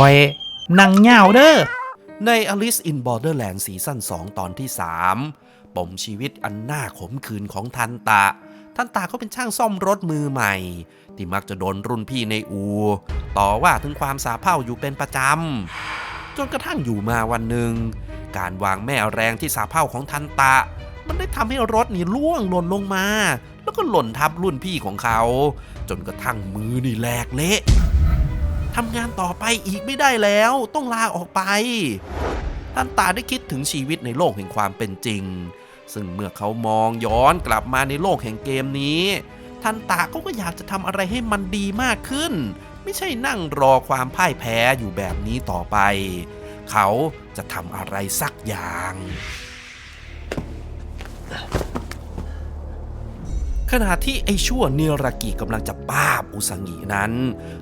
คอยนั่งเหงาเด้อ ใน Alice in Borderland ซีซั่น2 ตอนที่ 3 ปมชีวิตอันน่าขมขื่นของทันตะ ทันตะเขาเป็นช่างซ่อมรถมือใหม่ ที่มักจะโดนรุ่นพี่ในอู ต่อว่าถึงความสาเพ่าอยู่เป็นประจำ จนกระทั่งอยู่มาวันหนึ่ง การวางแม่แรงที่สาเพ่าของทันตะ มันได้ทำให้รถนี่ล่วงหล่นลงมา แล้วก็หล่นทับรุ่นพี่ของเขา จนกระทั่งมือนี่แหลกเละ ทำงานต่อไปอีกไม่ได้แล้ว ต้องลาออกไป ท่านตาได้คิดถึงชีวิตในโลกแห่งความเป็นจริง ซึ่งเมื่อเขามองย้อนกลับมาในโลกแห่งเกมนี้ ท่านตาเขาก็อยากจะทำอะไรให้มันดีมากขึ้น ไม่ใช่นั่งรอความพ่ายแพ้อยู่แบบนี้ต่อไป เขาจะทำอะไรสักอย่าง ขณะที่ไอ้ชั่วเนรากิกำลังจะป้าบอุสังินั้น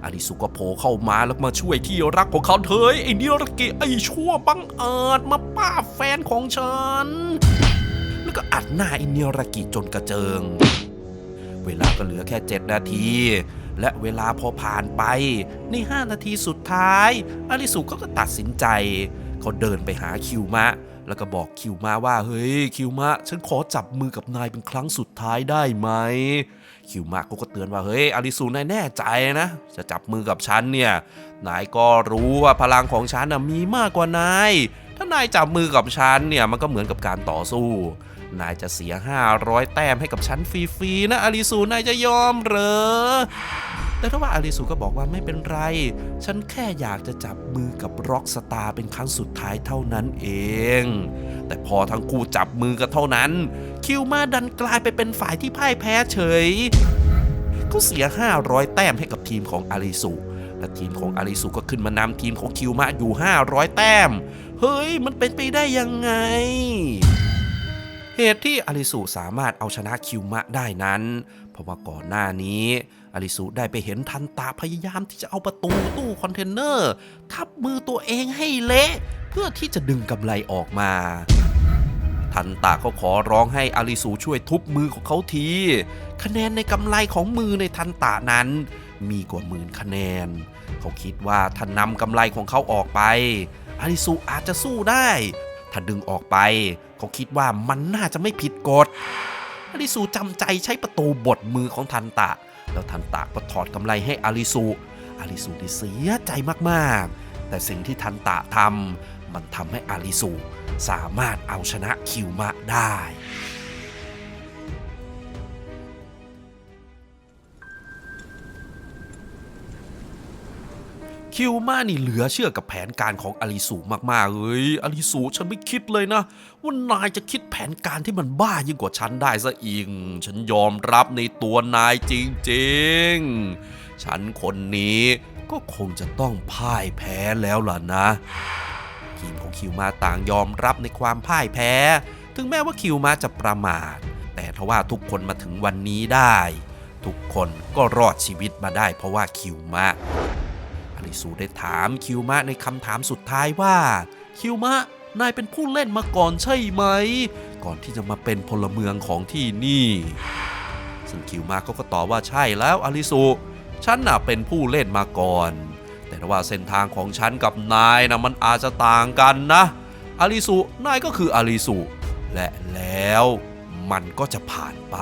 อาริสุก็โผล่เข้ามาแล้วมาช่วยที่รักของเขาเถยไอ้เนรากิไอ้ชั่วบังเอิญมาป้าแฟนของฉัน แล้วก็อัดหน้าไอ้เนรากิจนกระเจิง เวลาก็เหลือแค่ 7 นาที และเวลาพอผ่านไปใน 5 นาทีสุดท้าย อาริสุก็ตัดสินใจ เขาเดินไปหาคิวมะ แล้วก็บอกคิวมาว่าเฮ้ยคิวมะฉันขอจับมือกับนายเป็นครั้งสุดท้ายได้ไหมคิวมะเขาก็เตือนว่าเฮ้ยอาริสุนายแน่ใจนะ จะจับมือกับฉันเนี่ยนายก็รู้ว่าพลังของฉันนะมีมากกว่านายถ้านายจับมือกับฉันเนี่ยมันก็เหมือนกับการต่อสู้ นายจะเสีย 500 แต้มให้กับฉันฟรีๆนะอาริสุนายจะยอมเหรอ แต่ถ้าว่าอาริสุก็บอกว่าไม่เป็นไร ฉันแค่อยากจะจับมือกับร็อกสตาร์เป็นครั้งสุดท้ายเท่านั้นเอง แต่พอทั้งคู่จับมือกันเท่านั้น คิวมาดันกลายไปเป็นฝ่ายที่พ่ายแพ้เฉยก็เสีย 500 แต้มให้กับทีมของอาริสุและทีมของอาริสุก็ขึ้นมานำทีมของคิวมาอยู่ 500 แต้ม เฮ้ย มันเป็นไปได้ยังไง เหตุที่อาริสุสามารถเอาชนะคิวมะได้นั้น เพราะว่าก่อนหน้านี้ อาริสุได้ไปเห็นทันตาพยายามที่จะเอาประตูตู้คอนเทนเนอร์ ทับมือตัวเองให้เละเพื่อที่จะดึงกำไรออกมา ทันตาเขาขอร้องให้อาริสุช่วยทุบมือของเขาที คะแนนในกำไรของมือในทันตานั้น มีกว่าหมื่นคะแนน เขาคิดว่าถ้านำกำไรของเขาออกไป อาริสุอาจจะสู้ได้ ถ้าดึงออกไป เขาคิดว่ามันน่าจะไม่ผิดกฎอาริสุจำใจใช้ประตูบดมือของทันตะ แล้วทันตะก็ถอดกำไรให้อาริสุอาริสุที่เสียใจมากๆ แต่สิ่งที่ทันตะทำมันทำให้อาริสุสามารถเอาชนะคิวมะได้ คิวมานี่เหลือเชื่อกับแผนการของอลิสูมากๆเอ้ยอลิสูฉันไม่คิดเลยนะ ว่านายจะคิดแผนการที่มันบ้ายิ่งกว่าฉันได้ซะอีก ฉันยอมรับในตัวนายจริงๆ ฉันคนนี้ก็คงจะต้องพ่ายแพ้แล้วล่ะนะทีมของคิวมาต่างยอมรับในความพ่ายแพ้ ถึงแม้ว่าคิวมาจะประมาท แต่ทว่าทุกคนมาถึงวันนี้ได้ ทุกคนก็รอดชีวิตมาได้เพราะว่าคิวมาอาริสูได้ถามคิวมะในคำถามสุดท้ายว่าคิวมะ นายเป็นผู้เล่นมาก่อนใช่ไหม ก่อนที่จะมาเป็นพลเมืองของที่นี่ ซึ่งคิวมะก็ก็ตอบว่าใช่แล้วอาริสูฉันน่ะเป็นผู้เล่นมาก่อน แต่ว่าเส้นทางของฉันกับนายนะมันอาจจะต่างกันนะอาริสูนายก็คืออาริสูและแล้วมันก็จะผ่านไป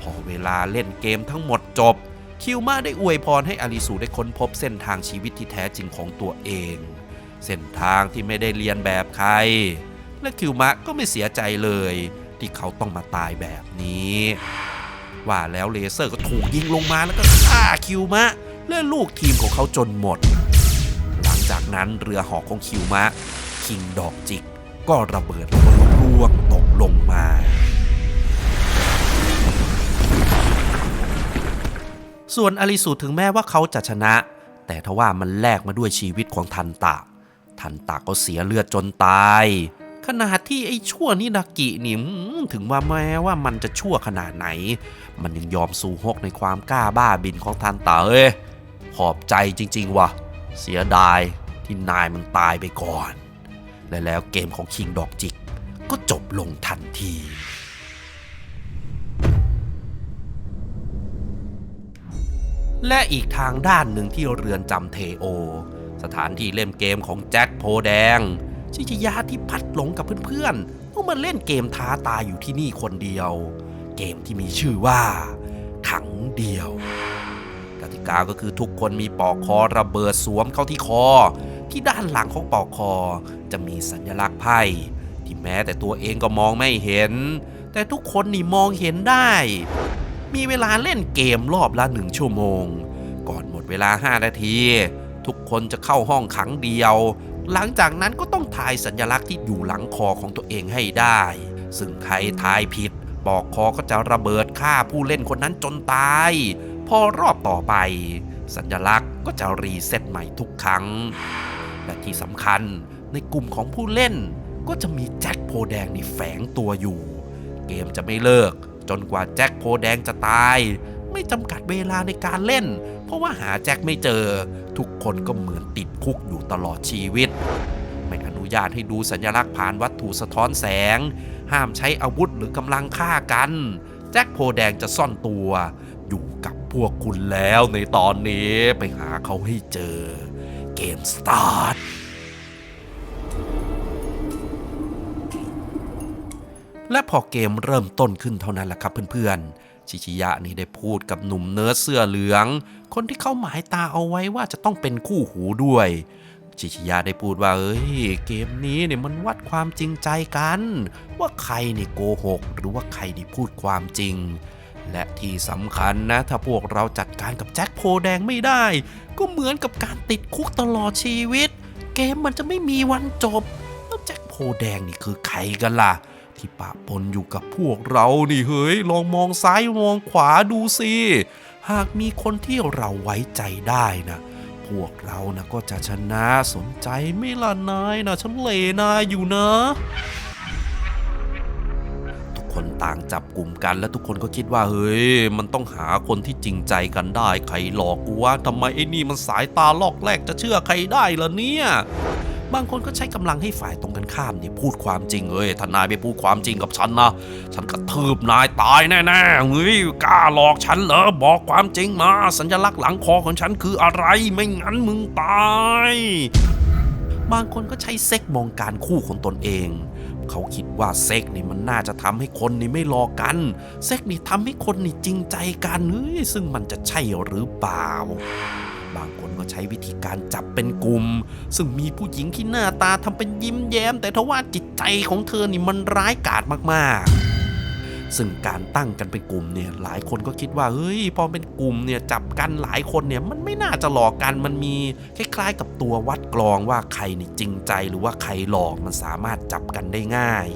พอเวลาเล่นเกมทั้งหมดจบ คิวมาได้อวยพรให้อาริสูได้ค้นพบเส้นทางชีวิตที่แท้จริงของตัวเอง เส้นทางที่ไม่ได้เรียนแบบใคร และคิวมะก็ไม่เสียใจเลย ที่เขาต้องมาตายแบบนี้ ว่าแล้วเลเซอร์ก็ถูกยิงลงมาแล้วก็ฆ่าคิวมะ และลูกทีมของเขาจนหมด หลังจากนั้นเรือหอกของคิวมะ คิงดอกจิก ก็ระเบิดแล้วก็ร่วงตกลงมาส่วนอลิสุถึงแม้ว่าเขาจะชนะ แต่ทว่ามันแลกมาด้วยชีวิตของทันตะ ทันตะก็เสียเลือดจนตาย ขนาดที่ไอ้ชั่วนินากินี่ถึงว่าแม้ว่ามันจะชั่วขนาดไหน มันยังยอมสู้ฮกในความกล้าบ้าบินของทันตะเอ้ยขอบใจจริง ๆ ว่ะ เสียดายที่นายมันตายไปก่อน และแล้วเกมของคิงดอกจิก ก็จบลงทันทีและอีกทางด้านหนึ่งที่เรือนจำเทโอ สถานที่เล่นเกมของแจ็คโพแดง ชิชยาที่พัดหลงกับเพื่อนๆต้องมาเล่นเกมท้าตายอยู่ที่นี่คนเดียว เกมที่มีชื่อว่าขังเดียวกติกาก็คือทุกคนมีปอกคอระเบิดสวมเข้าที่คอ ที่ด้านหลังของปอกคอ จะมีสัญลักษณ์ไพ่ที่แม้แต่ตัวเองก็มองไม่เห็น แต่ทุกคนนี่มองเห็นได้ มีเวลาเล่นเกมรอบละหนึ่งชั่วโมง ก่อนหมดเวลา 5 นาที ทุกคนจะเข้าห้องขังเดียว หลังจากนั้นก็ต้องทายสัญลักษณ์ที่อยู่หลังคอของตัวเองให้ได้ ซึ่งใครทายผิดปอกคอก็จะระเบิดฆ่าผู้เล่นคนนั้นจนตาย พอรอบต่อไป สัญลักษณ์ก็จะรีเซ็ตใหม่ทุกครั้ง และที่สำคัญในกลุ่มของผู้เล่นก็จะมีแจ็คโพแดงนี่แฝงตัวอยู่ เกมจะไม่เลิก จนกว่าแจ็คโพแดงจะตาย ไม่จำกัดเวลาในการเล่น เพราะว่าหาแจ็คไม่เจอ ทุกคนก็เหมือนติดคุกอยู่ตลอดชีวิต ไม่อนุญาตให้ดูสัญลักษณ์ผ่านวัตถุสะท้อนแสง ห้ามใช้อาวุธหรือกำลังฆ่ากัน แจ็คโพแดงจะซ่อนตัว อยู่กับพวกคุณแล้วในตอนนี้ไปหาเขาให้เจอ เกมสตาร์ทและพอเกมเริ่มต้นขึ้นเท่านั้นแหละครับเพื่อนๆ ชิชิยะนี่ได้พูดกับหนุ่มเนิร์ดเสื้อเหลือง คนที่เขาหมายตาเอาไว้ว่าจะต้องเป็นคู่หูด้วยชิชิยะได้พูดว่าเอ้ยเกมนี้เนี่ยมันวัดความจริงใจกัน ว่าใครนี่โกหก หรือว่าใครนี่พูดความจริง และที่สำคัญนะ ถ้าพวกเราจัดการกับแจ็คโพแดงไม่ได้ ก็เหมือนกับการติดคุกตลอดชีวิต เกมมันจะไม่มีวันจบ แล้วแจ็คโพแดงนี่คือใครกันล่ะ ที่ปะปนอยู่กับพวกเรานี่เฮ้ย ลองมองซ้ายมองขวาดูสิ หากมีคนที่เราไว้ใจได้นะพวกเรานะก็จะชนะสนใจไม่ละนายนะฉันเลนายอยู่นะ ทุกคนต่างจับกลุ่มกันและทุกคนก็คิดว่าเฮ้ย มันต้องหาคนที่จริงใจกันได้ ใครหลอกกูว่าทำไมไอ้นี่มันสายตาลอกแรกจะเชื่อใครได้ล่ะเนี่ย บางคนก็ใช้กำลังให้ฝ่ายตรงกันข้ามเนี่ยพูดความจริงเอ้ยถ้านายไปพูดความจริงกับฉันนะฉันกระทืบนายตายแน่ๆเฮ้ยกล้าหลอกฉันเหรอบอกความจริงมา สัญลักษณ์หลังคอของฉันคืออะไรไม่งั้นมึงตายบางคนก็ใช้เซ็กมองการคู่ของตนเอง เขาคิดว่าเซ็กนี่มันน่าจะทำให้คนนี่ไม่หลอกกัน เซ็กนี่ทำให้คนนี่จริงใจกันเฮ้ยซึ่งมันจะใช่หรือเปล่า ก็ใช้วิธีการจับเป็นกลุ่ม ซึ่งมีผู้หญิงที่หน้าตาทำเป็นยิ้มแย้ม แต่ทว่าจิตใจของเธอนี่มันร้ายกาจมากๆ ซึ่งการตั้งกันเป็นกลุ่มเนี่ยหลายคนก็คิดว่าเฮ้ยพอเป็นกลุ่มเนี่ยจับกันหลายคนเนี่ยมันไม่น่าจะหลอกกันมันมีคล้ายๆ กับตัววัดกรองว่าใครนี่จริงใจหรือว่าใครหลอกมันสามารถจับกันได้ง่าย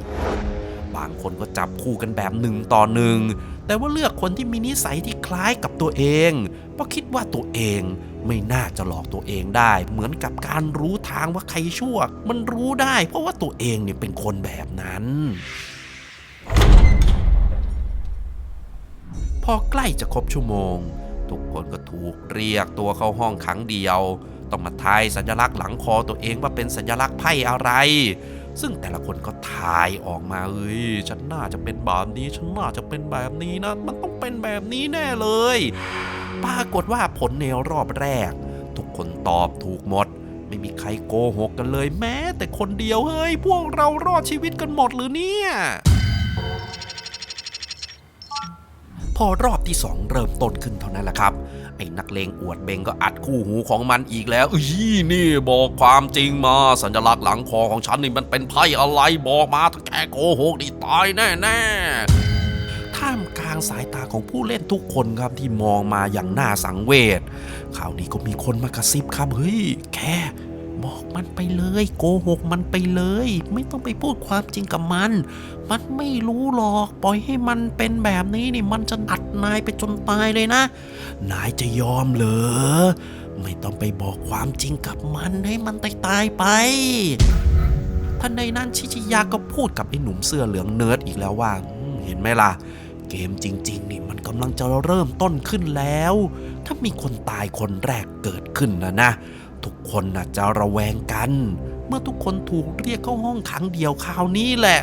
บางคนก็จับคู่กันแบบหนึ่งต่อหนึ่ง แต่ว่าเลือกคนที่มีนิสัยที่คล้ายกับตัวเอง เพราะคิดว่าตัวเองไม่น่าจะหลอกตัวเองได้ เหมือนกับการรู้ทางว่าใครชั่ว มันรู้ได้ เพราะว่าตัวเองเนี่ยเป็นคนแบบนั้นพอใกล้จะครบชั่วโมง ทุกคนก็ถูกเรียกตัวเข้าห้องขังเดียว ต้องมาทายสัญลักษณ์หลังคอตัวเองว่าเป็นสัญลักษณ์ไพ่อะไร ซึ่งแต่ละคนก็ทายออกมาเอ้ยฉันน่าจะเป็นแบบนี้ฉันน่าจะเป็นแบบนี้นะ มันต้องเป็นแบบนี้แน่เลย ปรากฏว่าผลในรอบแรก ทุกคนตอบถูกหมด ไม่มีใครโกหกกันเลยแม้ แต่คนเดียวเฮ้ยพวกเรารอดชีวิตกันหมดหรือเนี่ยพอรอบที่สองเริ่มต้นขึ้นเท่านั้นแหละครับ ไอ้นักเลงอวดเบงก็อัดคู่หูของมันอีกแล้วเอ้ยนี่บอกความจริงมาสัญลักษณ์หลังคอของฉันนี่มันเป็นไพ่อะไรบอกมาถ้าแกโกหกนี่ตายแน่ๆท่ามกลางสายตาของผู้เล่นทุกคนครับที่มองมาอย่างน่าสังเวชคราวนี้ก็มีคนมากระซิบครับเฮ้ยแค บอกมันไปเลย โกหกมันไปเลย ไม่ต้องไปพูดความจริงกับมัน มันไม่รู้หรอก ปล่อยให้มันเป็นแบบนี้นี่มันจะอัดนายไปจนตายเลยนะ นายจะยอมเหรอ ไม่ต้องไปบอกความจริงกับมันให้มันตายตายไปทันใดนั้นชิชิยาก็พูดกับไอ้หนุ่มเสื้อเหลืองเนิร์ดอีกแล้วว่าเห็นไหมล่ะเกมจริง ๆ นี่มันกำลังจะเริ่มต้นขึ้นแล้ว ถ้ามีคนตายคนแรกเกิดขึ้นนะนะ ทุกคนน่ะจะระแวงกัน เมื่อทุกคนถูกเรียกเข้าห้องขังเดียวคราวนี้แหละ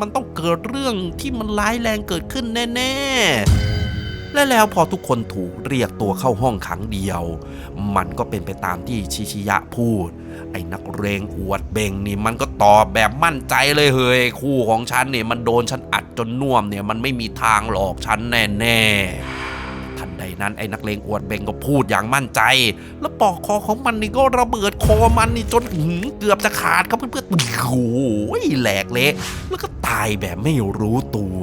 มันต้องเกิดเรื่องที่มันร้ายแรงเกิดขึ้นแน่ ๆ และแล้วพอทุกคนถูกเรียกตัวเข้าห้องขังเดียว มันก็เป็นไปตามที่ชิชิยะพูด ไอ้นักเรงอวดเบ่งนี่มันก็ตอบแบบมั่นใจเลยเฮ้ยคู่ของฉันเนี่ยมันโดนฉันอัดจนน่วมเนี่ยมันไม่มีทางหลอกฉันแน่ ๆ ใดนั้นไอ้นักเลงอวดเบงก็พูดอย่างมั่นใจ แล้วปอกคอของมันนี่ก็ระเบิดคอมันนี่จนเกือบจะขาดครับเพื่อนๆโอ้โหแหลกเละแล้วก็ตายแบบไม่รู้ตัว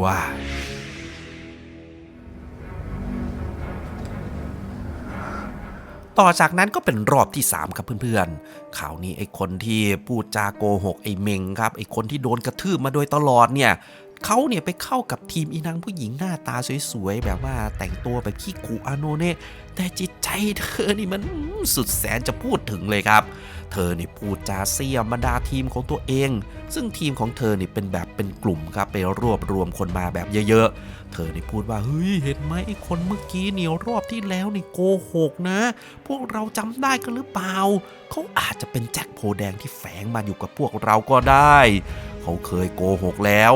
ต่อจากนั้นก็เป็นรอบที่ 3 ครับเพื่อนๆข่าวนี้ไอ้คนที่พูดจาโกหกไอ้เมงครับไอ้คนที่โดนกระทืบมาโดยตลอดเนี่ย เขาเนี่ยไปเข้ากับทีมอีนางผู้หญิงหน้าตาสวยๆ แบบว่าแต่งตัวแบบขี้กูอาโนเน่แต่จิตใจเธอนี่มันสุดแสนจะพูดถึงเลยครับ เธอนี่พูดจาเสียมบรรดาทีมของตัวเอง ซึ่งทีมของเธอนี่เป็นแบบเป็นกลุ่มครับไปรวบรวมคนมาแบบเยอะๆ เธอนี่พูดว่าเฮ้ยเห็นไหมไอ้คนเมื่อกี้เนี่ยรอบที่แล้วนี่โกหกนะ พวกเราจำได้กันหรือเปล่าเขาอาจจะเป็นแจ็คโพแดงที่แฝงมาอยู่กับพวกเราก็ได้ เขาเคยโกหกแล้ว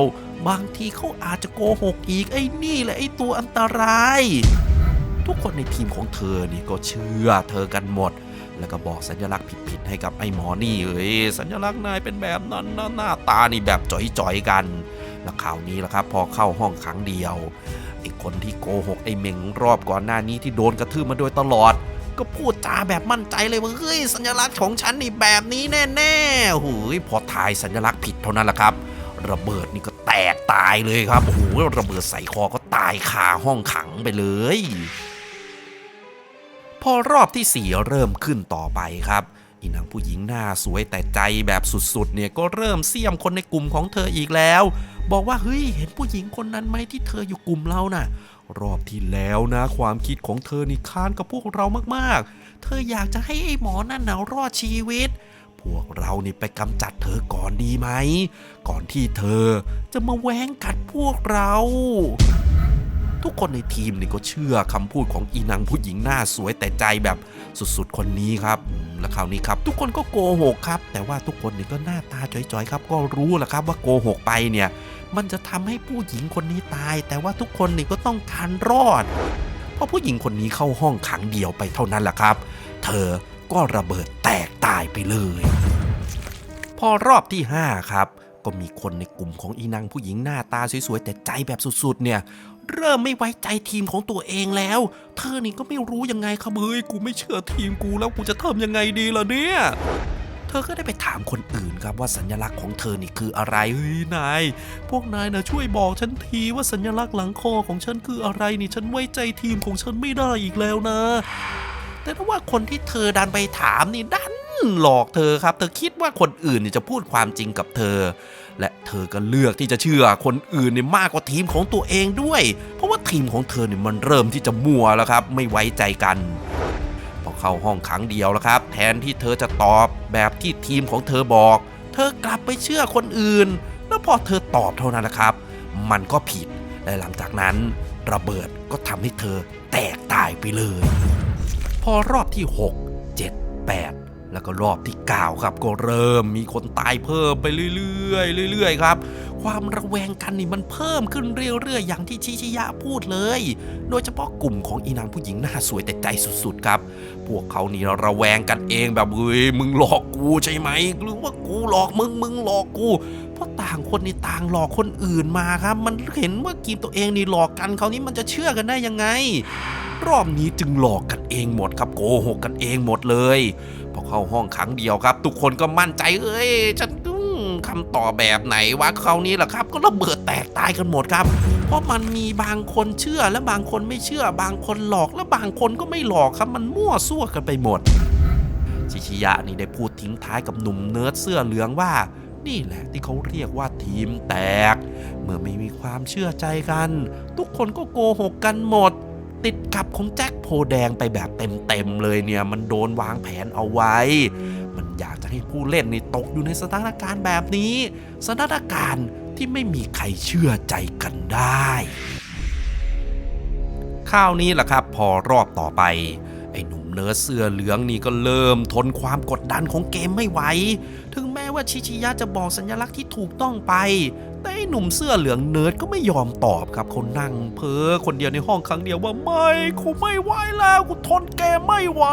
บางทีเขาอาจจะโกหกอีกไอ้นี่แหละไอ้ตัวอันตราย ทุกคนในทีมของเธอนี่ก็เชื่อเธอกันหมด แล้วก็บอกสัญลักษณ์ผิดๆให้กับไอ้หมอนี่เอ้ยสัญลักษณ์นายเป็นแบบนั้นนะหน้าตานี่แบบจ่อยๆกัน แล้วข่าวนี้แหละครับ พอเข้าห้องขังเดียวไอ้คนที่โกหกไอ้เมงรอบก่อนหน้านี้ที่โดนกระทืบมาโดยตลอด ก็พูดจาแบบมั่นใจเลยว่าเฮ้ยสัญลักษณ์ของฉันนี่แบบนี้แน่ๆโอ้ยพอทายสัญลักษณ์ผิดเท่านั้นแหละครับ ระเบิดนี่ก็แตกตายเลยครับโอ้โหระเบิดใส่คอก็ตายคาห้องขังไปเลย พอรอบที่สี่เริ่มขึ้นต่อไปครับอีนางผู้หญิงหน้าสวยแต่ใจแบบสุดๆ เนี่ยก็เริ่มเสี่ยมคนในกลุ่มของเธออีกแล้ว บอกว่าเฮ้ยเห็นผู้หญิงคนนั้นไหมที่เธออยู่กลุ่มเราน่ะ รอบที่แล้วนะ ความคิดของเธอนี่ค้านกับพวกเรามากๆ เธออยากจะให้ไอ้หมอนั่นน่ะรอดชีวิต พวกเรานี่ไปกำจัดเธอก่อนดีไหม ก่อนที่เธอจะมาแหวงกัดพวกเรา ทุกคนในทีมนี่ก็เชื่อคำพูดของอีนางผู้หญิงหน้าสวยแต่ใจแบบสุดๆ คนนี้ครับ และคราวนี้ครับ ทุกคนก็โกหกครับ แต่ว่าทุกคนนี่ก็หน้าตาจ่อยๆ ครับ ก็รู้แหละครับว่าโกหกไปเนี่ย มันจะทำให้ผู้หญิงคนนี้ตาย แต่ว่าทุกคนนี่ก็ต้องการรอดพอผู้หญิงคนนี้เข้าห้องขังเดียวไปเท่านั้นแหละครับ เธอก็ระเบิดแตกตายไปเลย พอรอบที่5ครับก็มีคนในกลุ่มของอีนางผู้หญิงหน้าตาสวยๆแต่ใจแบบสุดๆเนี่ย เริ่มไม่ไว้ใจทีมของตัวเองแล้ว เธอนี่ก็ไม่รู้ยังไงครับเฮ้ยกูไม่เชื่อทีมกูแล้วกูจะทำยังไงดีล่ะเนี่ยเธอก็ได้ไปถามคนอื่นครับว่าสัญลักษณ์ของเธอนี่คืออะไรเฮ้ยนาย พวกนายนะช่วยบอกฉันทีว่าสัญลักษณ์หลังคอของฉันคืออะไรนี่ฉันไว้ใจทีมของฉันไม่ได้อีกแล้วนะ แต่ถ้าว่าคนที่เธอดันไปถามนี่ดันหลอกเธอครับ เธอคิดว่าคนอื่นเนี่ยจะพูดความจริงกับเธอ และเธอก็เลือกที่จะเชื่อคนอื่นเนี่ยมากกว่าทีมของตัวเองด้วย เพราะว่าทีมของเธอเนี่ยมันเริ่มที่จะมัวแล้วครับ ไม่ไว้ใจกันพอเข้าห้องขังเดียวแล้วครับ แทนที่เธอจะตอบแบบที่ทีมของเธอบอก เธอกลับไปเชื่อคนอื่น แล้วพอเธอตอบเท่านั้นนะครับ มันก็ผิดและหลังจากนั้น ระเบิดก็ทำให้เธอแตกตายไปเลย พอรอบที่ 6 7 8 แล้วก็รอบที่ 9 ครับ ก็เริ่มมีคนตายเพิ่มไปเรื่อยๆเรื่อยๆครับ ความระแวงกันนี่มันเพิ่มขึ้นเรื่อยๆอย่างที่ชิชิยะพูดเลย โดยเฉพาะกลุ่มของอีนางผู้หญิงหน้าสวยแต่ใจสุดๆครับ พวกเขานี่ระแวงกันเองแบบเฮ้ยมึงหลอกกูใช่ไหมหรือว่ากูหลอกมึงมึงหลอกกู ราะต่างคนในต่างหลอกคนอื่นมาครับ มันเห็นว่ากีมตัวเองนี่หลอกกันคราวนี้มันจะเชื่อกันได้ยังไง รอบนี้จึงหลอกกันเองหมดครับโกหกกันเองหมดเลยพอเข้าห้องขังเดียวครับ ทุกคนก็มั่นใจเอ้ยฉันคำตอบแบบไหนวะคราวนี้แหละครับ ก็ระเบิดแตกตายกันหมดครับ เพราะมันมีบางคนเชื่อและบางคนไม่เชื่อ บางคนหลอกและบางคนก็ไม่หลอกครับ มันมั่วซั่วกันไปหมดชิชิยะนี่ได้พูดทิ้งท้ายกับหนุ่มเนิร์ดเสื้อเหลืองว่า นี่แหละที่เขาเรียกว่าทีมแตก เมื่อไม่มีความเชื่อใจกัน ทุกคนก็โกหกกันหมด ติดกับของแจ็คโพแดงไปแบบเต็มๆเลยเนี่ยมันโดนวางแผนเอาไว้ มันอยากจะให้ผู้เล่นนี่ตกอยู่ในสถานการณ์แบบนี้ สถานการณ์ที่ไม่มีใครเชื่อใจกันได้ข้าวนี้แหละครับพอรอบต่อไปไอ้หนุ่มเนิร์ดเสื้อเหลืองนี่ก็เริ่มทนความกดดันของเกมไม่ไหว ถึงแม้ว่าชิชิยะจะบอกสัญลักษณ์ที่ถูกต้องไป แต่ไอ้หนุ่มเสื้อเหลืองเนิร์ดก็ไม่ยอมตอบครับเขานั่งเพ้อคนเดียวในห้องครั้งเดียวว่าไม่กูไม่ไหวแล้วกูทนเกไม่ไหว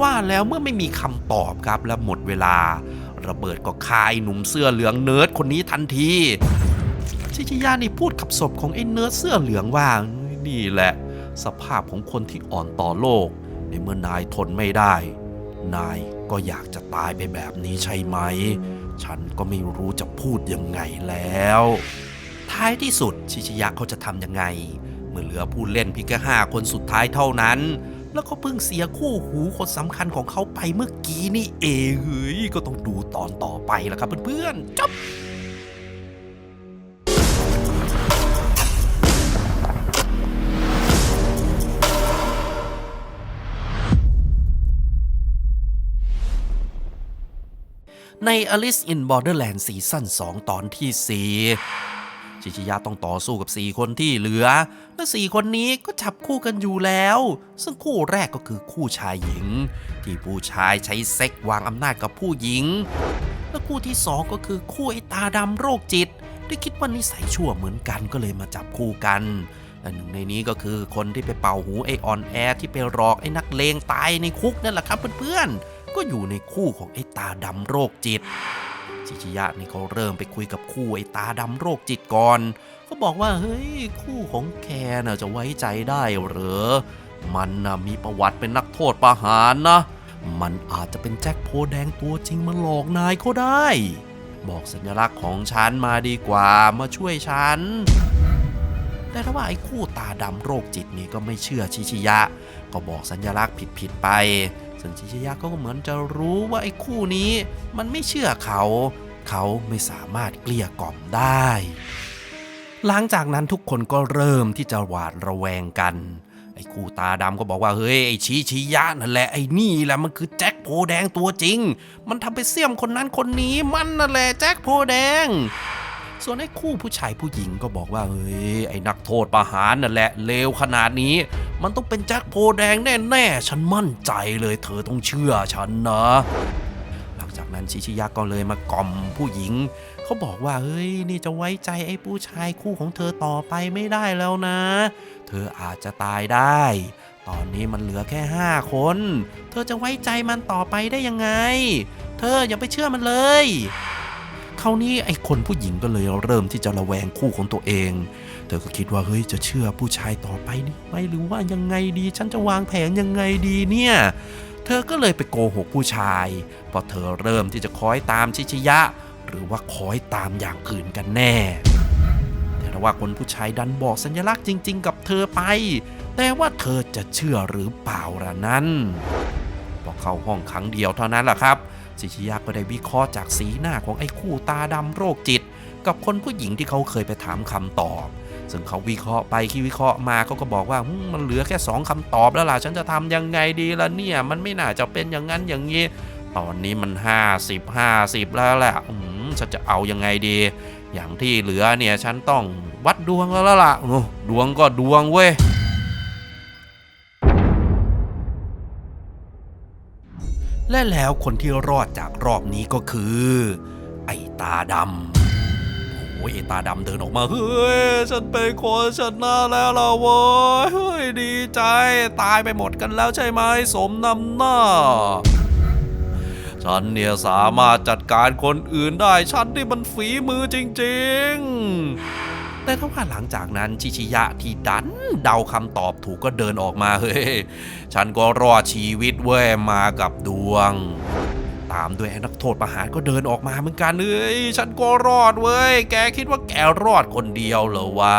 ว่าแล้วเมื่อไม่มีคำตอบครับและหมดเวลา ระเบิดก็คายหนุ่มเสื้อเหลืองเนิร์ดคนนี้ทันทีชิชิยานี่พูดกับศพของไอ้เนิร์ดเสื้อเหลืองว่านี่แหละ สภาพของคนที่อ่อนต่อโลก ในเมื่อนายทนไม่ได้ นาย ก็อยากจะตายไปแบบนี้ใช่ไหม ฉันก็ไม่รู้จะพูดยังไงแล้ว ท้ายที่สุดชิชิยะเขาจะทำยังไง เมื่อเหลือผู้เล่นเพียงแค่ห้าคนสุดท้ายเท่านั้น แล้วก็เพิ่งเสียคู่หูคนสำคัญของเขาไปเมื่อกี้นี่เองเฮ้ยก็ต้องดูตอนต่อไปละครับเพื่อนๆจบ ใน Alice in Borderland ซีซั่น2 ตอนที่ 4 ชิชิยะต้องต่อสู้กับ 4 คนที่เหลือ และ 4 คนนี้ก็จับคู่กันอยู่แล้ว ซึ่งคู่แรกก็คือคู่ชายหญิง ที่ผู้ชายใช้เซ็กวางอำนาจกับผู้หญิง และคู่ที่ 2 ก็คือคู่ไอตาดำโรคจิต ที่คิดว่านิสัยชั่วเหมือนกันก็เลยมาจับคู่กันและหนึ่งในนี้ก็คือคนที่ไปเป่าหูไอออนแอร์ที่ไปหลอกไอ้นักเลงตายในคุกนั่นแหละครับเพื่อนๆ ก็อยู่ในคู่ของไอ้ตาดำโรคจิต ชิชิยะนี่เขาเริ่มไปคุยกับคู่ไอ้ตาดำโรคจิตก่อนเขาบอกว่าเฮ้ยคู่ของแกน่ะจะไว้ใจได้เหรอมันน่ะมีประวัติเป็นนักโทษประหารนะ มันอาจจะเป็นแจ็คโพแดงตัวจริงมาหลอกนายก็ได้ บอกสัญลักษณ์ของฉันมาดีกว่ามาช่วยฉันแต่ถ้าว่าไอ้คู่ตาดำโรคจิตนี่ก็ไม่เชื่อชิชิยะ ก็บอกสัญลักษณ์ผิดๆไป ซึ่งชิชิยะก็เหมือนจะรู้ว่าไอ้คู่นี้มันไม่เชื่อเขา เขาไม่สามารถเกลี้ยกล่อมได้ หลังจากนั้นทุกคนก็เริ่มที่จะหวาดระแวงกัน ไอ้คู่ตาดำก็บอกว่าเฮ้ยไอ้ชีชิยะนั่นแหละไอ้นี่แหละมันคือแจ็คโพแดงตัวจริง มันทำไปเสี่ยมคนนั้นคนนี้มันนั่นแหละแจ็คโพแดง ส่วนไอ้คู่ผู้ชายผู้หญิงก็บอกว่าเฮ้ยไอ้นักโทษประหารนั่นแหละเลวขนาดนี้ มันต้องเป็นแจ็คโพแดงแน่ๆ ฉันมั่นใจเลยเธอต้องเชื่อฉันนะ หลังจากนั้นชิชิยะก็เลยมากล่อมผู้หญิงเขาบอกว่าเฮ้ยนี่จะไว้ใจไอ้ผู้ชายคู่ของเธอต่อไปไม่ได้แล้วนะ เธออาจจะตายได้ ตอนนี้มันเหลือแค่ห้าคน เธอจะไว้ใจมันต่อไปได้ยังไง เธออย่าไปเชื่อมันเลย คราวนี้ไอ้คนผู้หญิงก็เลยเริ่มที่จะระแวงคู่ของตัวเอง เธอก็คิดว่าเฮ้ยจะเชื่อผู้ชายต่อไปนี่ไหมหรือว่ายังไงดี ฉันจะวางแผนยังไงดีเนี่ย เธอก็เลยไปโกหกผู้ชายพราะเธอเริ่มที่จะคอยตามชิชยะ หรือว่าคอยตามอย่างอื่นกันแน่ แต่ว่าคนผู้ชายดันบอกสัญลักษณ์จริง ๆ กับเธอไป แต่ว่าเธอจะเชื่อหรือเปล่าล่ะนั้นพอเข้าห้องครั้งเดียวเท่านั้นแหละครับ ชิชิยะก็ได้วิเคราะห์จากสีหน้าของไอ้คู่ตาดำโรคจิต กับคนผู้หญิงที่เขาเคยไปถามคำตอบ ซึ่งเขาวิเคราะห์ไปคิดวิเคราะห์มาเขาก็บอกว่ามันเหลือแค่สองคำตอบแล้วล่ะฉันจะทำยังไงดีล่ะเนี่ย มันไม่น่าจะเป็นอย่างนั้นอย่างนี้ ตอนนี้มัน 50 50 แล้วแหละอืมฉันจะเอายังไงดี อย่างที่เหลือเนี่ยฉันต้องวัดดวงแล้วล่ะดวงก็ดวงเว้ย และแล้วคนที่รอดจากรอบนี้ก็คือ ไอ้ตาดำโอ้ยไอ้ตาดำเดินออกมาเฮ้ยฉันเป็นคนชนะแล้วล่ะเว้ยเฮ้ยดีใจตายไปหมดกันแล้วใช่ไหมสมนำหน้าฉันเนี่ยสามารถจัดการคนอื่นได้ ฉันนี่มันฝีมือจริง ๆ แต่ถ้าว่าหลังจากนั้นชิชิยะที่ดันเดาคำตอบถูกก็เดินออกมาเฮ้ยฉันก็รอดชีวิตเว้ยมากับดวง ตามด้วยนักโทษประหารก็เดินออกมาเหมือนกันเอ้ยฉันก็รอดเว้ยแกคิดว่าแกรอดคนเดียวเหรอวะ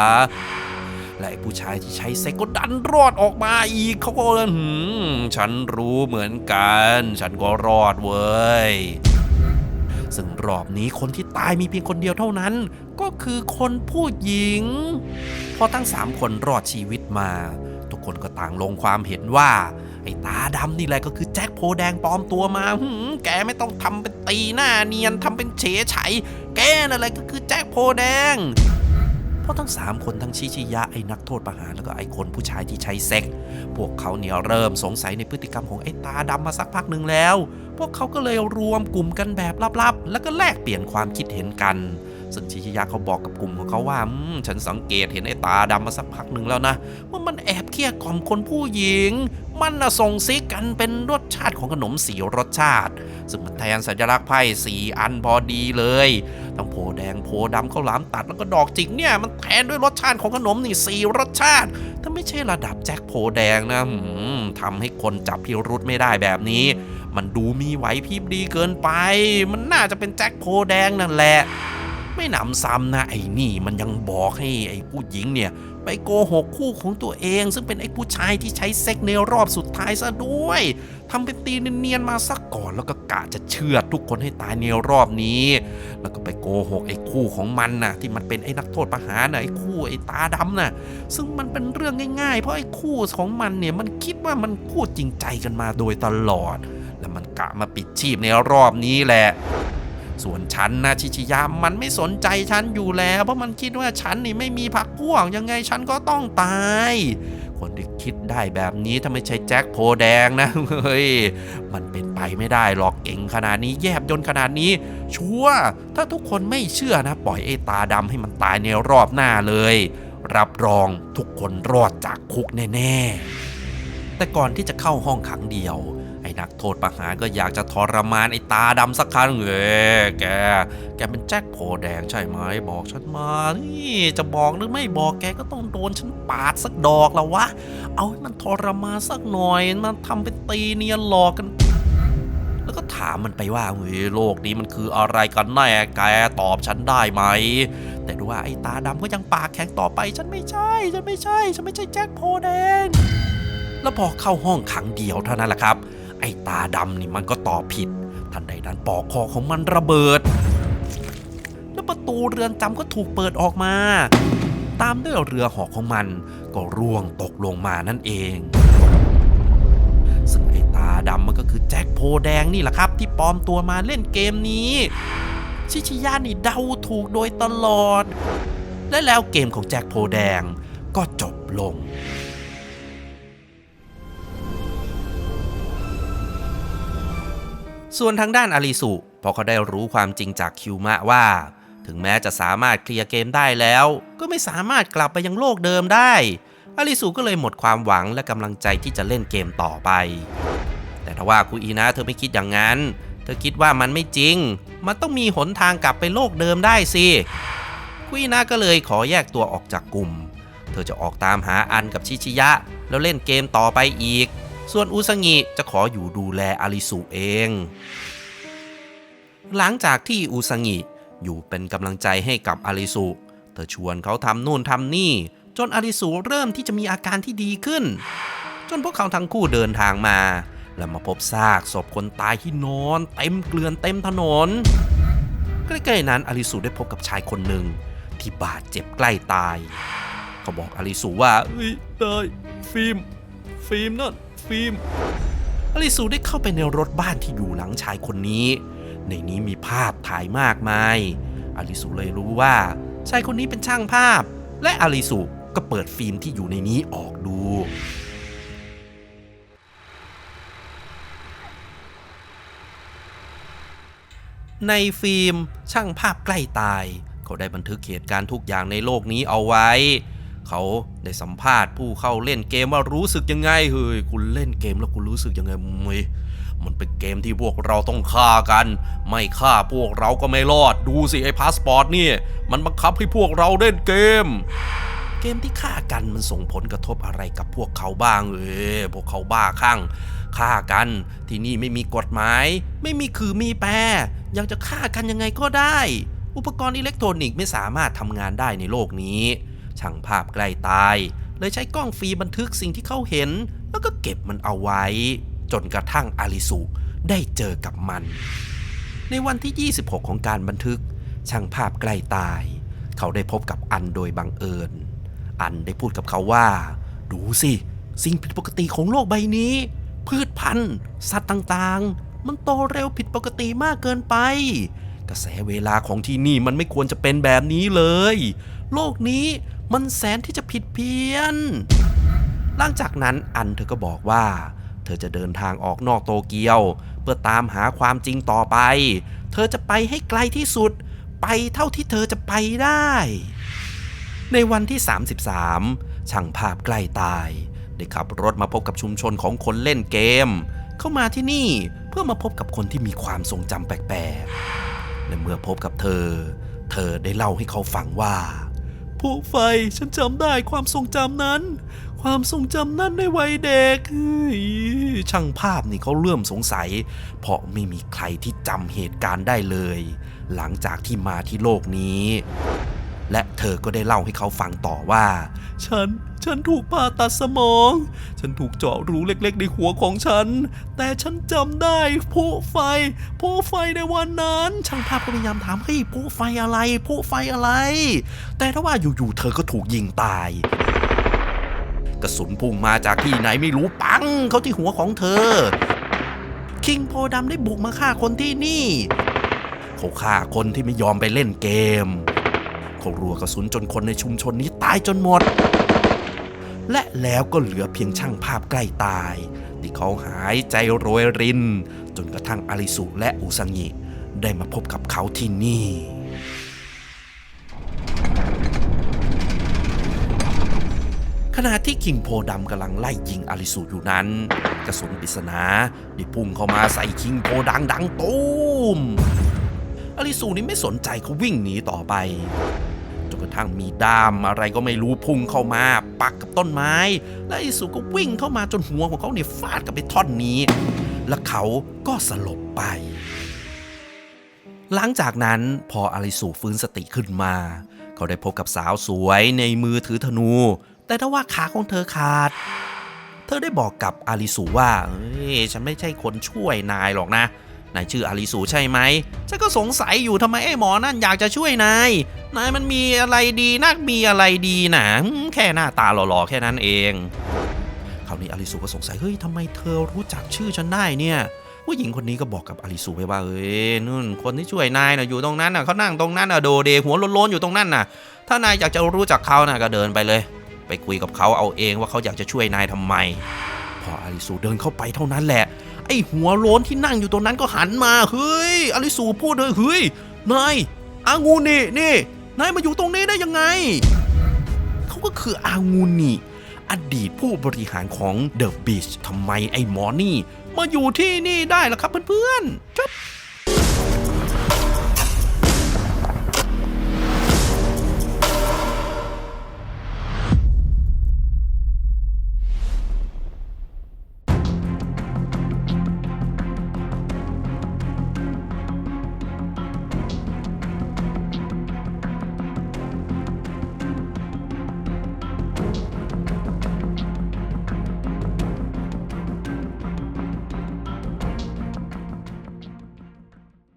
และผู้ชายที่ใช้เซ็กก็ดันรอดออกมาอีกเขาก็เลยฉันรู้เหมือนกัน ฉันก็รอดเว้ย ซึ่งรอบนี้คนที่ตายมีเพียงคนเดียวเท่านั้น ก็คือคนผู้หญิง พอทั้งสามคนรอดชีวิตมา ทุกคนก็ต่างลงความเห็นว่า ไอ้ตาดำนี่แหละก็คือแจ็คโพแดงปลอมตัวมาหืมแกไม่ต้องทำเป็นตีหน้าเนียนทำเป็นเฉยไฉแกนั่นแหละก็คือแจ็คโพแดง เพราะทั้ง 3 คนทั้งชิชิยะไอ้นักโทษประหารแล้วก็ไอ้คนผู้ชายที่ใช้เซ็ก พวกเขาเนี่ยเริ่มสงสัยในพฤติกรรมของไอ้ตาดำมาสักพักหนึ่งแล้ว พวกเขาก็เลยรวมกลุ่มกันแบบลับๆ แล้วก็แลกเปลี่ยนความคิดเห็นกัน ซึ่งชิชิยะเขาบอกกับกลุ่มของเขาว่าฉันสังเกตเห็นไอ้ตาดำมาสักพักหนึ่งแล้วนะ ว่ามันแอบเคี่ยกล่อมคนผู้หญิง มันน่ะส่งซิกกันเป็นรสชาติของขนมสีรสชาติ ซึ่งมันแทนสัญลักษณ์ไพ่สีอันพอดีเลยทั้งโพแดงโพดำข้าวหลามตัดแล้วก็ดอกจิกเนี่ยมันแทนด้วยรสชาติของขนมนี่สีรสชาติ ถ้าไม่ใช่ระดับแจ็คโพแดงนะหืมทำให้คนจับพิรุธไม่ได้แบบนี้ มันดูมีไหวพริบดีเกินไป มันน่าจะเป็นแจ็คโพแดงนั่นแหละ ไม่หนำซ้ำนะไอ้นี่มันยังบอกให้ไอ้ผู้หญิงเนี่ยไปโกหกคู่ของตัวเอง ซึ่งเป็นไอ้ผู้ชายที่ใช้เซ็กในรอบสุดท้ายซะด้วยทำเป็นตีเนียนๆมาสักก่อนแล้วก็กะจะเชื่อทุกคนให้ตายในรอบนี้ แล้วก็ไปโกหกไอ้คู่ของมันน่ะ ที่มันเป็นไอ้นักโทษประหารน่ะไอ้คู่ไอ้ตาดำน่ะซึ่งมันเป็นเรื่องง่ายๆ เพราะไอ้คู่ของมันเนี่ยมันคิดว่ามันพูดจริงใจกันมาโดยตลอด แล้วมันกะมาปิดชีพในรอบนี้แหละ ส่วนฉันนะชิชิยามันไม่สนใจฉันอยู่แล้ว เพราะมันคิดว่าฉันนี่ไม่มีพักพวกยังไงฉันก็ต้องตาย คนที่คิดได้แบบนี้ถ้าไม่ใช่แจ็คโพแดงนะเฮ้ยมันเป็นไปไม่ได้หรอกเก่งขนาดนี้แยบยนขนาดนี้ชัวร์ถ้าทุกคนไม่เชื่อนะ ปล่อยไอ้ตาดำให้มันตายในรอบหน้าเลย รับรองทุกคนรอดจากคุกแน่ ๆ แต่ก่อนที่จะเข้าห้องขังเดียว นักโทษประหารก็อยากจะทรมานไอ้ตาดำสักครั้งเออแก แกเป็นแจ็คโพแดงใช่ไหมบอกฉันมา นี่จะบอกหรือไม่บอกแกก็ต้องโดนฉันปาดสักดอกแล้ววะ เอาให้มันทรมานสักหน่อย มันทำเป็นตีเนียนหลอกกัน แล้วก็ถามมันไปว่าเฮ้ยโลกนี้มันคืออะไรกันแน่แกตอบฉันได้ไหม แต่ดูว่าไอ้ตาดำก็ยังปากแข็งต่อไป ฉันไม่ใช่ ฉันไม่ใช่ ฉันไม่ใช่แจ็คโพแดงแล้วพอเข้าห้องขังเดียวเท่านั้นแหละครับ ไอ้ตาดำนี่มันก็ตอบผิด ทันใดนั้นปอกคอของมันระเบิด แล้วประตูเรือนจำก็ถูกเปิดออกมา ตามด้วยเรือหอกของมันก็ร่วงตกลงมานั่นเอง ซึ่งไอ้ตาดำมันก็คือแจ็คโพแดงนี่แหละครับ ที่ปลอมตัวมาเล่นเกมนี้ ชิชิยานี่เดาถูกโดยตลอด และแล้วเกมของแจ็คโพแดงก็จบลง ส่วนทางด้านอาริสุพอเขาได้รู้ความจริงจากคิวมะว่า ถึงแม้จะสามารถเคลียร์เกมได้แล้ว ก็ไม่สามารถกลับไปยังโลกเดิมได้ อาริสุก็เลยหมดความหวังและกำลังใจที่จะเล่นเกมต่อไป แต่ถ้าว่าคุอีนะเธอไม่คิดอย่างนั้น เธอคิดว่ามันไม่จริง มันต้องมีหนทางกลับไปโลกเดิมได้สิคุอีนะก็เลยขอแยกตัวออกจากกลุ่ม เธอจะออกตามหาอันกับชิชิยะ แล้วเล่นเกมต่อไปอีก ส่วนอุสงิจะขออยู่ดูแลอาริสุเอง หลังจากที่อุสงิอยู่เป็นกำลังใจให้กับอาริสุเธอชวนเขาทำนู่นทำนี่ จนอาริสุเริ่มที่จะมีอาการที่ดีขึ้น จนพวกเขาทั้งคู่เดินทางมา แล้วมาพบซากศพคนตายที่นอน เต็มเกลื่อนเต็มถนน ใกล้ๆนั้นอาริสุได้พบกับชายคนหนึ่งที่บาดเจ็บใกล้ตาย เขาบอกอาริสุว่าเฮ้ยตายฟิล์มฟิล์มนั่น ฟิล์มอลิสูได้เข้าไปในรถบ้านที่อยู่หลังชายคนนี้ ในนี้มีภาพถ่ายมากมาย อลิสูเลยรู้ว่า ชายคนนี้เป็นช่างภาพ และอลิสูก็เปิดฟิล์มที่อยู่ในนี้ออกดู ในฟิล์มช่างภาพใกล้ตาย เขาได้บันทึกเหตุการณ์ทุกอย่างในโลกนี้เอาไว้ เขาได้สัมภาษณ์ผู้เข้าเล่นเกมว่ารู้สึกยังไงเฮ้ยคุณเล่นเกมแล้วคุณรู้สึกยังไงมยมันเป็นเกมที่พวกเราต้องฆ่ากัน ไม่ฆ่าพวกเราก็ไม่รอด ดูสิไอ้พาสปอร์ตนี่ มันบังคับให้พวกเราเล่นเกม เกมที่ฆ่ากันมันส่งผลกระทบอะไรกับพวกเขาบ้างเออพวกเขาบ้าคลั่งฆ่ากัน ที่นี่ไม่มีกฎหมาย ไม่มีคือมีแปรยังจะฆ่ากันยังไงก็ได้ อุปกรณ์อิเล็กทรอนิกส์ไม่สามารถทำงานได้ในโลกนี้ ช่างภาพใกล้ตาย เลยใช้กล้องฟิล์มบันทึกสิ่งที่เขาเห็น แล้วก็เก็บมันเอาไว้ จนกระทั่งอาริสุได้เจอกับมัน ในวันที่ 26 ของการบันทึก ช่างภาพใกล้ตาย เขาได้พบกับอันโดยบังเอิญ อันได้พูดกับเขาว่า ดูสิ สิ่งผิดปกติของโลกใบนี้ พืชพันธุ์ สัตว์ต่างๆ มันโตเร็วผิดปกติมากเกินไป กระแสเวลาของที่นี่มันไม่ควรจะเป็นแบบนี้เลย โลกนี้มันแสนที่จะผิดเพี้ยน หลังจากนั้นอันเธอก็บอกว่า เธอจะเดินทางออกนอกโตเกียว เพื่อตามหาความจริงต่อไป เธอจะไปให้ไกลที่สุด ไปเท่าที่เธอจะไปได้ ในวันที่ 33 ช่างภาพใกล้ตาย ได้ขับรถมาพบกับชุมชนของคนเล่นเกม เข้ามาที่นี่เพื่อมาพบกับคนที่มีความทรงจำแปลกๆ และเมื่อพบกับเธอ เธอได้เล่าให้เขาฟังว่าผู้ไฟฉันจำได้ความทรงจำนั้น ความทรงจำนั้นในวัยเด็กช่างภาพนี่เขาเริ่มสงสัย เพราะไม่มีใครที่จำเหตุการณ์ได้เลย หลังจากที่มาที่โลกนี้ เธอก็ได้เล่าให้เขาฟังต่อว่า ฉัน ฉันถูกผ่าตัดสมอง ฉันถูกเจาะรูเล็กๆ ในหัวของฉัน แต่ฉันจำได้ผู้ไฟผู้ไฟในวันนั้น ช่างภาพก็พยายามถามเฮ้ยผู้ไฟอะไรผู้ไฟอะไร แต่ถ้าว่าอยู่ๆเธอก็ถูกยิงตายกระสุนพุ่งมาจากที่ไหนไม่รู้ปัง เข้าที่หัวของเธอ คิงโพดำได้บุกมาฆ่าคนที่นี่เขาฆ่าคนที่ไม่ยอมไปเล่นเกม เขารัวกระสุนจนคนในชุมชนนี้ตายจนหมด และแล้วก็เหลือเพียงช่างภาพใกล้ตาย ที่เขาหายใจโรยริน จนกระทั่งอาริสุและอุซังิได้มาพบกับเขาที่นี่ขณะที่คิงโพดำกำลังไล่ยิงอาริสุอยู่นั้น กระสุนปริศนาได้พุ่งเข้ามาใส่คิงโพดังดังตูมอาริสุนี่ไม่สนใจเขาวิ่งหนีต่อไป จนกระทั่งมีด้ามอะไรก็ไม่รู้พุ่งเข้ามา ปักกับต้นไม้ และอาริสุก็วิ่งเข้ามาจนหัวของเขาเนี่ยฟาดกับไปท่อนนี้ และเขาก็สลบไป หลังจากนั้นพออาริสุฟื้นสติขึ้นมา เขาได้พบกับสาวสวยในมือถือธนู แต่ถ้าว่าขาของเธอขาด เธอได้บอกกับอาริสุว่าเอ้ยฉันไม่ใช่คนช่วยนายหรอกนะ นายชื่ออาริสุใช่ไหมฉันก็สงสัยอยู่ทำไมไอ้หมอนั่นอยากจะช่วยนาย นายมันมีอะไรดีนักมีอะไรดีนะหืมแค่หน้าตาหล่อๆแค่นั้นเอง คราวนี้อาริสุก็สงสัยเฮ้ยทำไมเธอรู้จักชื่อฉันได้เนี่ยผู้หญิงคนนี้ก็บอกกับอาริสุไปว่าเอ้ยนู่นคนที่ช่วยนายนะอยู่ตรงนั้นนะเขานั่งตรงนั้นนะโดเดหัวโล้นๆอยู่ตรงนั้นนะถ้านายอยากจะรู้จักเขานะก็เดินไปเลย ไปคุยกับเขาเอาเองว่าเขาอยากจะช่วยนายทำไม พออาริสุเดินเข้าไปเท่านั้นแหละ อ้หัวโล้นที่นั่งอยู่ตรงนั้นก็หันมาเฮ้ยอลิสูพูดเลยเฮ้ยนายอางูนี่นี่นายมาอยู่ตรงนี้ได้ยังไงเขาก็คืออางูนี่อดีตผู้บริหารของเดอะบีชทำไมไอ้หมอนี่ มาอยู่ที่นี่ได้ล่ะครับเพื่อนๆจบ